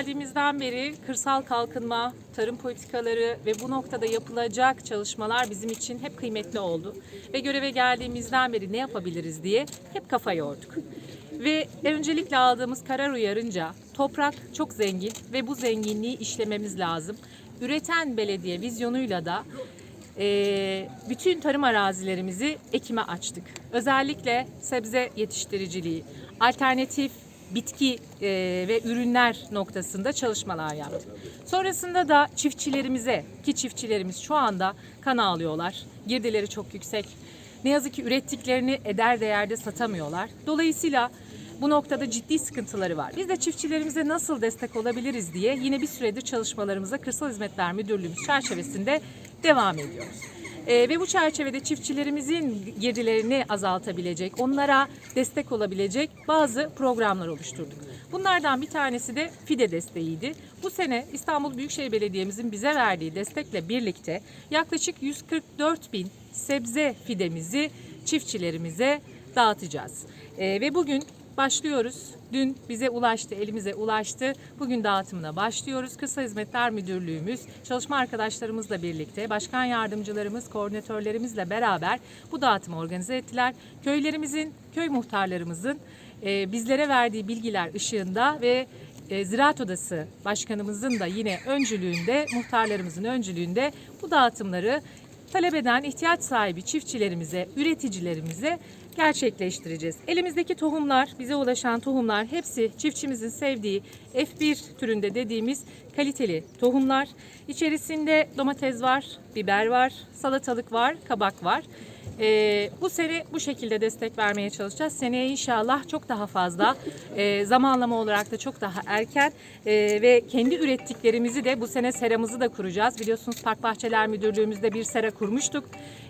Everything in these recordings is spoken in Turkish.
Geldiğimizden beri kırsal kalkınma, tarım politikaları ve bu noktada yapılacak çalışmalar bizim için hep kıymetli oldu. Ve göreve geldiğimizden beri ne yapabiliriz diye hep kafa yorduk. Ve öncelikle aldığımız karar uyarınca toprak çok zengin ve bu zenginliği işlememiz lazım. Üreten belediye vizyonuyla da e, bütün tarım arazilerimizi ekime açtık. Özellikle sebze yetiştiriciliği, alternatif bitki e, ve ürünler noktasında çalışmalar yaptık. Sonrasında da çiftçilerimize ki çiftçilerimiz şu anda kan ağlıyorlar. Girdileri çok yüksek. Ne yazık ki ürettiklerini eder değerde satamıyorlar. Dolayısıyla bu noktada ciddi sıkıntıları var. Biz de çiftçilerimize nasıl destek olabiliriz diye yine bir süredir çalışmalarımıza Kırsal Hizmetler Müdürlüğümüz çerçevesinde devam ediyoruz. Ee, ve bu çerçevede çiftçilerimizin girdilerini azaltabilecek, onlara destek olabilecek bazı programlar oluşturduk. Bunlardan bir tanesi de FİDE desteğiydi. Bu sene İstanbul Büyükşehir Belediye'mizin bize verdiği destekle birlikte yaklaşık 144 bin sebze fidemizi çiftçilerimize dağıtacağız. Ee, ve bugün başlıyoruz. Dün bize ulaştı, elimize ulaştı. Bugün dağıtımına başlıyoruz. Kısa Hizmetler Müdürlüğümüz, çalışma arkadaşlarımızla birlikte, başkan yardımcılarımız, koordinatörlerimizle beraber bu dağıtımı organize ettiler. Köylerimizin, köy muhtarlarımızın e, bizlere verdiği bilgiler ışığında ve e, Ziraat Odası Başkanımızın da yine öncülüğünde, muhtarlarımızın öncülüğünde bu dağıtımları talep eden ihtiyaç sahibi çiftçilerimize, üreticilerimize gerçekleştireceğiz. Elimizdeki tohumlar, bize ulaşan tohumlar hepsi çiftçimizin sevdiği F1 türünde dediğimiz kaliteli tohumlar. İçerisinde domates var, biber var, salatalık var, kabak var. Ee, bu sene bu şekilde destek vermeye çalışacağız. Seneye inşallah çok daha fazla e, zamanlama olarak da çok daha erken e, ve kendi ürettiklerimizi de bu sene seramızı da kuracağız. Biliyorsunuz Park Bahçeler Müdürlüğümüzde bir sera kurmuştuk.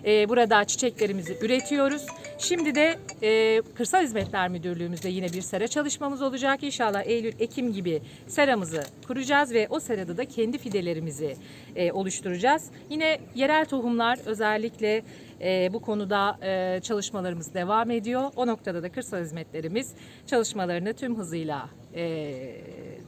E, burada çiçeklerimizi üretiyoruz. Şimdi de e, Kırsal Hizmetler Müdürlüğümüzde yine bir sera çalışmamız olacak. İnşallah Eylül, Ekim gibi seramızı kuracağız ve o serada da kendi fidelerimizi e, oluşturacağız. Yine yerel tohumlar özellikle e, bu konuda e, çalışmalarımız devam ediyor. O noktada da kırsal hizmetlerimiz çalışmalarını tüm hızıyla e,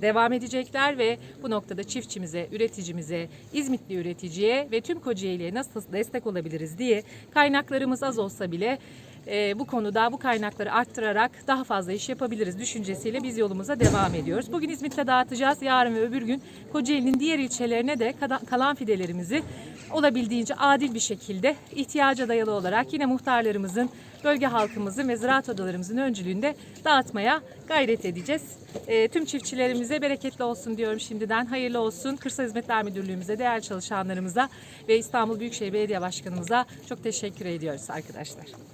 devam edecekler ve bu noktada çiftçimize, üreticimize, İzmitli üreticiye ve tüm Kocaeli'ye nasıl destek olabiliriz diye kaynaklarımız az olsa bile e, bu konuda bu kaynakları arttırarak daha fazla iş yapabiliriz düşüncesiyle biz yolumuza devam ediyoruz. Bugün İzmit'te dağıtacağız. Yarın ve öbür gün Kocaeli'nin diğer ilçelerine de kalan fidelerimizi olabildiğince adil bir şekilde ihtiyaca dayalı olarak yine muhtarlarımızın, bölge halkımızın ve ziraat odalarımızın öncülüğünde dağıtmaya gayret edeceğiz. E, tüm çiftçilerimize bereketli olsun diyorum şimdiden. Hayırlı olsun. Kırsal Hizmetler Müdürlüğümüze, değerli çalışanlarımıza ve İstanbul Büyükşehir Belediye Başkanımıza çok teşekkür ediyoruz arkadaşlar.